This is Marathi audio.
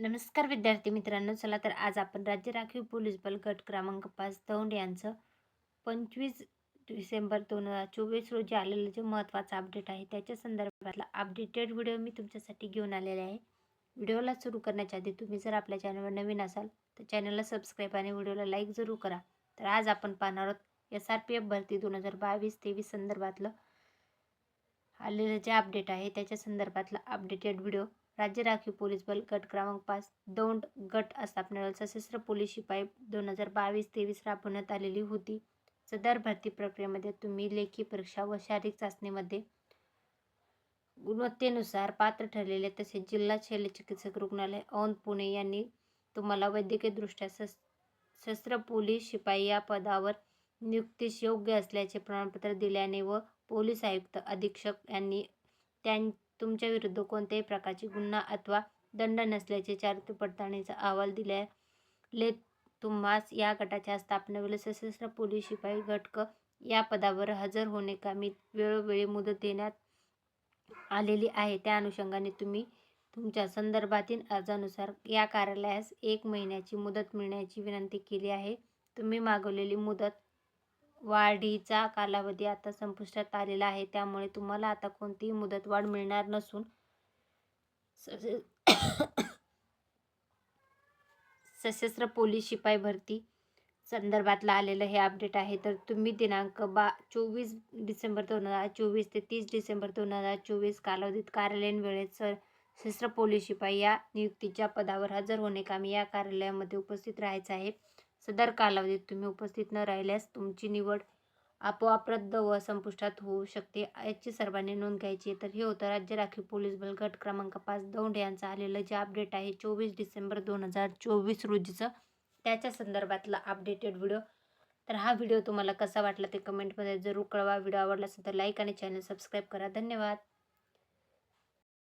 नमस्कार विद्यार्थी मित्रांनो चला तर आज आपण राज्य राखीव पोलीस बल गट क्रमांक पाच दौंड यांचं पंचवीस डिसेंबर दोन हजार चोवीस रोजी आलेलं जे महत्त्वाचं अपडेट आहे त्याच्या संदर्भातला अपडेटेड व्हिडिओ मी तुमच्यासाठी घेऊन आलेले आहे. व्हिडिओला सुरू करण्याच्या आधी तुम्ही जर आपल्या चॅनलवर नवीन असाल तर चॅनलला सबस्क्राईब आणि व्हिडिओला लाईक जरूर करा. तर आज आपण पाहणार आहोत एस आर पी एफ भरती दोन हजार बावीस तेवीस संदर्भातलं आलेलं जे अपडेट आहे त्याच्या संदर्भातला अपडेटेड व्हिडिओ राज्य राखीव पोलीस बल गट क्रमांक पाच दौंड गट स्थापनेवर सशस्त्र पोलीस शिपाई दोन हजार बावीस तेवीस राबवण्यात आलेली होती. सदर भरती प्रक्रियेमध्ये तुम्ही लेखी परीक्षा व शारीरिक चाचणीमध्ये गुणवत्तेनुसार पात्र ठरलेले तसेच जिल्हा शल्यचिकित्सक रुग्णालय औंध पुणे यांनी तुम्हाला वैद्यकीयदृष्ट्या सस शस्त्र पोलीस शिपाई या पदावर नियुक्तीस योग्य असल्याचे प्रमाणपत्र दिल्याने व पोलीस आयुक्त अधीक्षक यांनी त्यां तुमच्या विरुद्ध कोणत्याही प्रकारची गुन्हा अथवा दंड नसल्याचे चारित्र्य पडताळणीचा अहवाल दिल्याले तुम्हास या गटाच्या स्थापनेवेळी सशस्त्र पोलीस शिपाई घटक या पदावर हजर होणे कामी वेळोवेळी मुदत देण्यात आलेली आहे. त्या अनुषंगाने तुम्ही तुमच्या संदर्भातील अर्जानुसार या कार्यालयास एक महिन्याची मुदत मिळण्याची विनंती केली आहे. तुम्ही मागवलेली मुदत वाढीचा कालावधी आता संपुष्टात आलेला आहे. त्यामुळे तुम्हाला आता कोणतीही मुदतवाढ मिळणार नसून सशस्त्र पोलीस शिपाई भरती संदर्भातलं आलेलं हे अपडेट आहे. तर तुम्ही दिनांक बा चोवीस डिसेंबर दोन हजार चोवीस ते तीस डिसेंबर दोन हजार चोवीस कालावधीत कार्यालयीन वेळेत स सशस्त्र पोलीस शिपाई या नियुक्तीच्या पदावर हजर होणे कामी या कार्यालयामध्ये उपस्थित राहायचं आहे. सदर कालावधीत तुम्ही उपस्थित न राहिल्यास तुमची निवड आपोआप रद्द व संपुष्टात होऊ शकते. याची सर्वांनी नोंद घ्यायची तर हे होतं राज्य राखीव पोलीस बल गट क्रमांक पाच दौंड यांचं आलेलं जे अपडेट आहे चोवीस डिसेंबर दोन हजार चोवीस रोजीचं. त्याच्या संदर्भातला अपडेटेड व्हिडिओ. तर हा व्हिडिओ तुम्हाला कसा वाटला ते कमेंटमध्ये जरूर कळवा. व्हिडिओ आवडला असेल तर लाईक आणि चॅनल सबस्क्राईब करा. धन्यवाद.